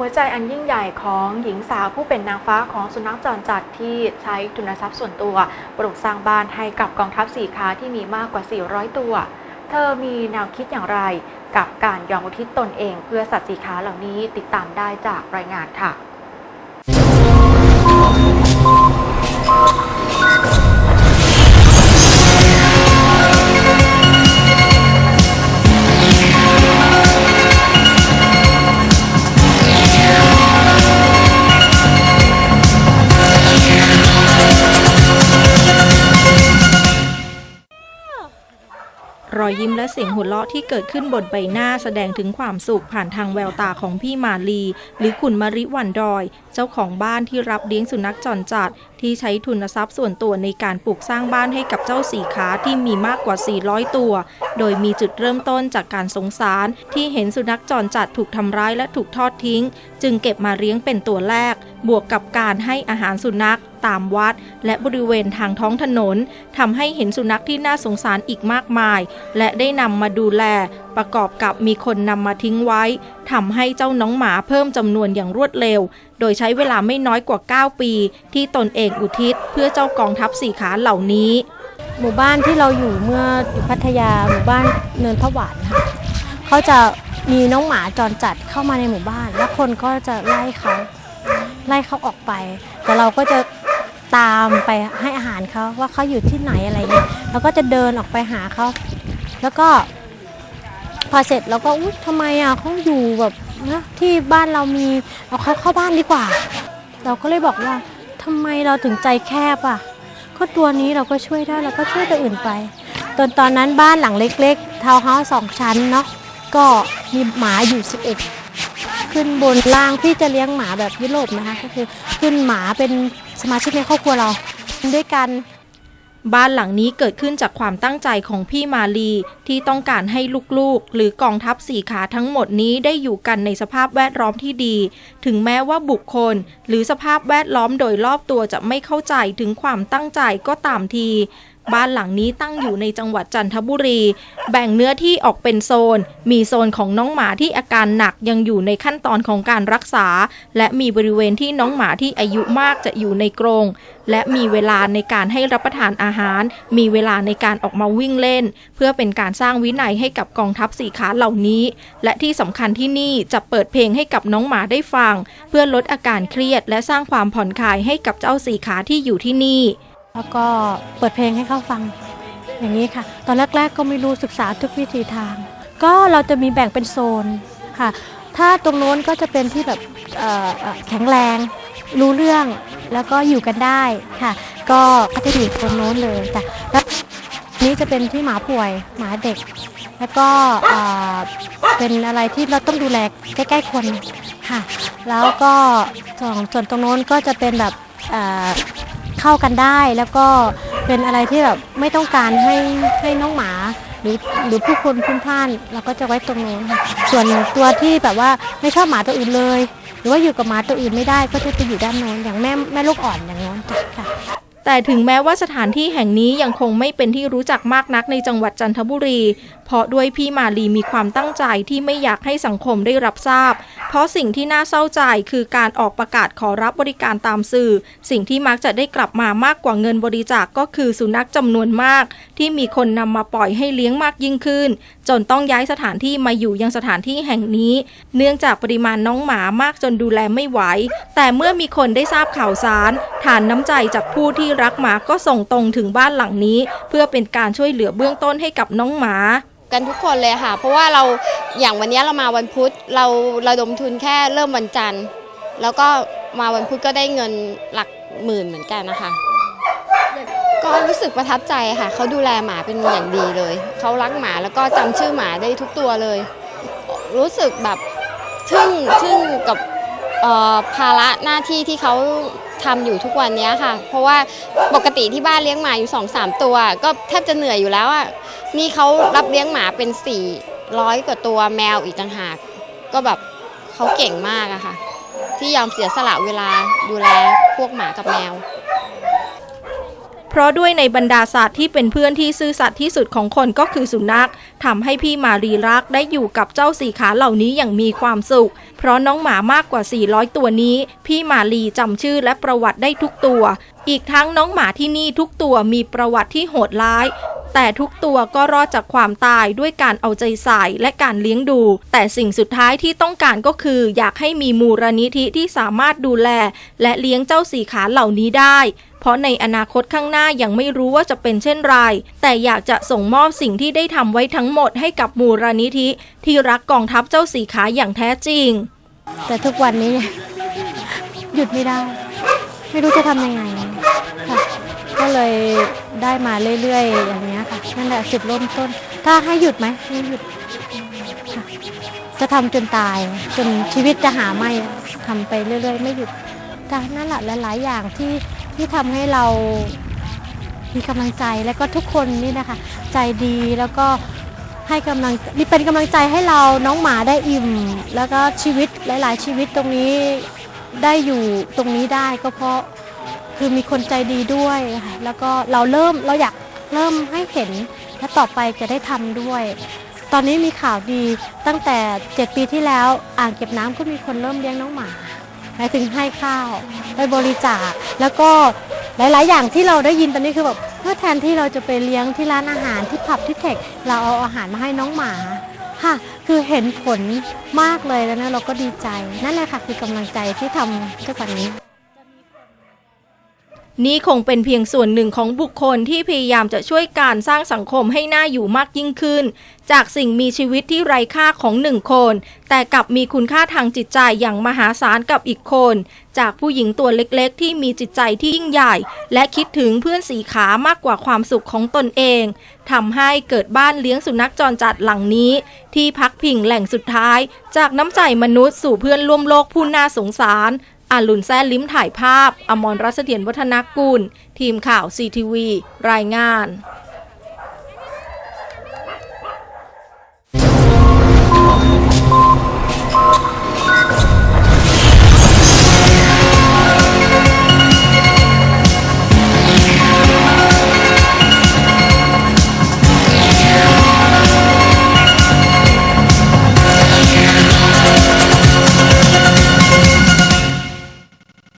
หัวใจอันยิ่งใหญ่ของหญิงสาวผู้เป็นนางฟ้าของสุนัขจรจัดที่ใช้ทุนทรัพย์ส่วนตัว ปลูกสร้างบ้านให้กับกองทัพสีขาที่มีมากกว่า 400 ตัว เธอมีแนวคิดอย่างไร กับการยอมอุทิศตนเองเพื่อสัตว์สีขาเหล่านี้ติดตามได้จากรายงานค่ะ อยยิ้มและเสียงหัวเราะที่เกิดขึ้นบนใบหน้าแสดงถึงความสุขผ่านทางแววตาของพี่มาลี หรือคุณมาริวันดอย เจ้าของบ้านที่รับเลี้ยงสุนัขจรจัด ที่ใช้ทุนทรัพย์ส่วนตัวในการปลูกสร้างบ้านให้กับเจ้าสีขาที่มีมากกว่า 400 ตัว โดยมีจุดเริ่มต้นจากการสงสาร ที่เห็นสุนัขจรจัดถูกทำร้ายและถูกทอดทิ้ง จึงเก็บมาเลี้ยงเป็นตัวแรก บวกกับการให้อาหารสุนัข ตามวัด และบริเวณทางท้องถนนทำให้เห็นสุนัขที่น่าสงสารอีกมากมาย และได้นำมาดูแล ประกอบกับมีคนนำมาทิ้งไว้ทำให้เจ้าน้องหมาเพิ่มจำนวนอย่างรวดเร็ว โดยใช้เวลาไม่น้อยกว่า 9 ปี ที่ตนเองอุทิศ เพื่อเจ้ากองทัพสี่ขาเหล่านี้ หมู่บ้านที่เราอยู่เมื่ออยู่พัทยาหมู่บ้านเนินพระหวานค่ะเขาจะมีน้องหมาจรจัดเข้ามาในหมู่บ้าน แล้วคนก็จะไล่เขาไล่เขาออกไป แต่เราก็จะ ตามไปให้อาหารเขาว่าเขาอยู่ที่ไหนอะไรเงี้ยเราก็จะเดินออกไปหาเขาแล้วก็ พอเสร็จเราก็อุ๊ยทำไมอะเขาอยู่แบบนะที่บ้านเรามีเอาเขาเข้าบ้านดีกว่า เราก็เลยบอกว่าทำไมเราถึงใจแคบอะก็ตัวนี้เราก็ช่วยได้เราก็ช่วยตัวอื่นไป ตอนตอนนั้นบ้านหลังเล็ก ๆ ทาวน์เฮาส์สองชั้นเนาะก็มีหมาอยู่ 11 ขึ้นบนล่างพี่จะเลี้ยงหมาแบบยุโรปนะคะ ก็คือขึ้นหมาเป็นสมาชิกในครอบครัวเราด้วยกันบ้านหลังนี้เกิดขึ้นจากความตั้งใจของพี่มาลีที่ต้องการให้ลูกๆ หรือกองทัพสี่ขาทั้งหมดนี้ได้อยู่กันในสภาพแวดล้อมที่ดี ถึงแม้ว่าบุคคล หรือสภาพแวดล้อมโดยรอบตัวจะไม่เข้าใจถึงความตั้งใจก็ตามที บ้านหลังนี้ตั้งอยู่ในจังหวัดจันทบุรี แบ่งเนื้อที่ออกเป็นโซน มีโซนของน้องหมาที่อาการหนักยังอยู่ในขั้นตอนของการรักษา และมีบริเวณที่น้องหมาที่อายุมากจะอยู่ในกรง และมีเวลาในการให้รับประทานอาหาร มีเวลาในการออกมาวิ่งเล่น เพื่อเป็นการสร้างวินัยให้กับกองทัพสีขาเหล่านี้ และที่สำคัญที่นี่จะเปิดเพลงให้กับน้องหมาได้ฟัง เพื่อลดอาการเครียดและสร้างความผ่อนคลายให้กับเจ้าสีขาที่อยู่ที่นี่ แล้วก็เปิดเพลงให้เขาฟังอย่างนี้ค่ะ ตอนแรก ๆ ก็ไม่รู้ศึกษาทุกวิธีทาง ก็เราจะมีแบ่งเป็นโซนค่ะ ถ้าตรงโน้นก็จะเป็นที่แบบแข็งแรงรู้เรื่องแล้วก็อยู่กันได้ค่ะ ก็ก็จะอยู่ตรงโน้นเลยแต่แล้วนี้จะเป็นที่หมาป่วยหมาเด็ก แล้วก็เป็นอะไรที่เราต้องดูแลใกล้ๆคนค่ะ แล้วก็ส่วนส่วนตรงโน้นก็จะเป็นแบบ เข้ากันได้ แล้วก็เป็นอะไรที่แบบไม่ต้องการให้ให้น้องหมา หรือหรือผู้คนพลุ่นพล่านเราก็จะไว้ตรงนู้นค่ะส่วนตัวที่แบบว่าไม่ชอบหมาตัวอื่นเลย หรือว่าอยู่กับหมาตัวอื่นไม่ได้ก็จะไปอยู่ด้านโน้นอย่างแม่แม่ลูกอ่อนอย่างโน้นค่ะแต่ถึงแม้ว่าสถานที่แห่งนี้ยังคงไม่เป็นที่รู้จักมากนักในจังหวัดจันทบุรี เพราะด้วยพี่มาลีมีความตั้งใจที่ไม่อยากให้สังคมได้รับทราบ เพราะสิ่งที่น่าเศร้าใจคือการออกประกาศขอรับบริการตามสื่อ สิ่งที่มักจะได้กลับมามากกว่าเงินบริจาคกก็คือสุนัขจำนวนมาก ที่มีคนนำมาปล่อยให้เลี้ยงมากยิ่งขึ้น จนต้องย้ายสถานที่มาอยู่ยังสถานที่แห่งนี้ เนื่องจากปริมาณน้องหมามากจนดูแลไม่ไหว แต่เมื่อมีคนได้ทราบข่าวสาร ฐานน้ำใจจากผู้ที่รักหมาก็ส่งตรงถึงบ้านหลังนี้ เพื่อเป็นการช่วยเหลือเบื้องต้นให้กับน้องหมา กันทุกคนเลยค่ะ เพราะว่าเราอย่างวันนี้เรามาวันพุธเราเราดมทุนแค่เริ่มวันจันทร์ แล้วก็มาวันพุธก็ได้เงินหลักหมื่นเหมือนกันนะคะ ก็รู้สึกประทับใจค่ะเขาดูแลหมาเป็นอย่างดีเลยเขารักหมาแล้วก็จำชื่อหมาได้ทุกตัวเลย รู้สึกแบบทึ่งทึ่งกับภาระหน้าที่ที่เขา ทำอยู่ทุกวันนี้ค่ะ เพราะว่าปกติที่บ้านเลี้ยงหมาอยู่สองสามตัว ก็แทบจะเหนื่อยอยู่แล้วอะนี่เขารับเลี้ยงหมาเป็น 400 กว่าตัวแมวอีกต่างหาก ก็แบบเขาเก่งมากอะค่ะ ที่ยอมเสียสละเวลาดูแลพวกหมากับแมว เพราะด้วยในบรรดาสัตว์ที่เป็นเพื่อนที่ซื่อสัตย์ที่สุดของคนก็คือสุนัขทำให้พี่มารีรักได้อยู่กับเจ้าสี่ขาเหล่านี้อย่างมีความสุข เพราะน้องหมามากกว่า 400 ตัวนี้ พี่มารีจำชื่อและประวัติได้ทุกตัว อีกทั้งน้องหมาที่นี่ทุกตัวมีประวัติที่โหดร้าย แต่ทุกตัวก็รอดจากความตายด้วยการเอาใจใส่และการเลี้ยงดู แต่สิ่งสุดท้ายที่ต้องการก็คือ อยากให้มีมูลนิธิที่สามารถดูแล และเลี้ยงเจ้าสีขาเหล่านี้ได้ เพราะในอนาคตข้างหน้ายังไม่รู้ว่าจะเป็นเช่นไร แต่อยากจะส่งมอบสิ่งที่ได้ทำไว้ทั้งหมดให้กับมูลนิธิ ที่รักกองทัพเจ้าสีขาอย่างแท้จริง แต่ทุกวันนี้หยุดไม่ได้ ไม่รู้จะทำยังไงค่ะก็เลย ได้มาเรื่อยๆอย่างเนี้ยค่ะนั่นแหละจุดเริ่มต้น ถ้าให้หยุดไหมไม่หยุดค่ะจะทำจนตายจนชีวิตจะหาไม่ทำไปเรื่อยๆ ไม่หยุดแต่นั่นแหละหลายๆอย่างที่ที่ทำให้เรา มีกำลังใจแล้วก็ทุกคนนี่นะคะ ใจดีแล้วก็ให้กำลังนี่เป็นกำลังใจให้เราน้องหมาได้อิ่ม แล้วก็ชีวิตหลาย ๆ ชีวิตตรงนี้ได้อยู่ตรงนี้ได้ก็เพราะ คือมีคนใจดีด้วยค่ะแล้วก็เราเริ่มเราอยากเริ่มให้เห็นและต่อไปจะได้ทำด้วย ตอนนี้มีข่าวดีตั้งแต่ 7 ปีที่แล้วอ่างเก็บน้ำก็มีคนเริ่มเลี้ยงน้องหมาหมายถึงให้ข้าวไปบริจาค แล้วก็หลาย ๆ อย่างที่เราได้ยินตอนนี้คือแบบเพื่อแทนที่เราจะไปเลี้ยงที่ร้านอาหารที่ผับที่เทคเราเอาอาหารมาให้น้องหมาค่ะ คือเห็นผลมากเลยแล้วนะเราก็ดีใจนั่นแหละค่ะคือกำลังใจที่ทำทุกวันนี้ นี่คงเป็นเพียงส่วนหนึ่งของบุคคลที่พยายามจะช่วยการสร้างสังคมให้น่าอยู่มากยิ่งขึ้น จากสิ่งมีชีวิตที่ไร้ค่าของหนึ่งคน แต่กลับมีคุณค่าทางจิตใจอย่างมหาศาลกับอีกคน จากผู้หญิงตัวเล็กๆ ที่มีจิตใจที่ยิ่งใหญ่ และคิดถึงเพื่อนสีขามากกว่าความสุขของตนเองทำให้เกิดบ้านเลี้ยงสุนัขจรจัดหลังนี้ ที่พักพิงแหล่งสุดท้าย จากน้ำใจมนุษย์สู่เพื่อนร่วมโลกผู้น่าสงสาร อาลุนแซ่ลิ้มถ่ายภาพ อมรรัศเดียนวัฒนกุล ทีมข่าวซีทีวี รายงาน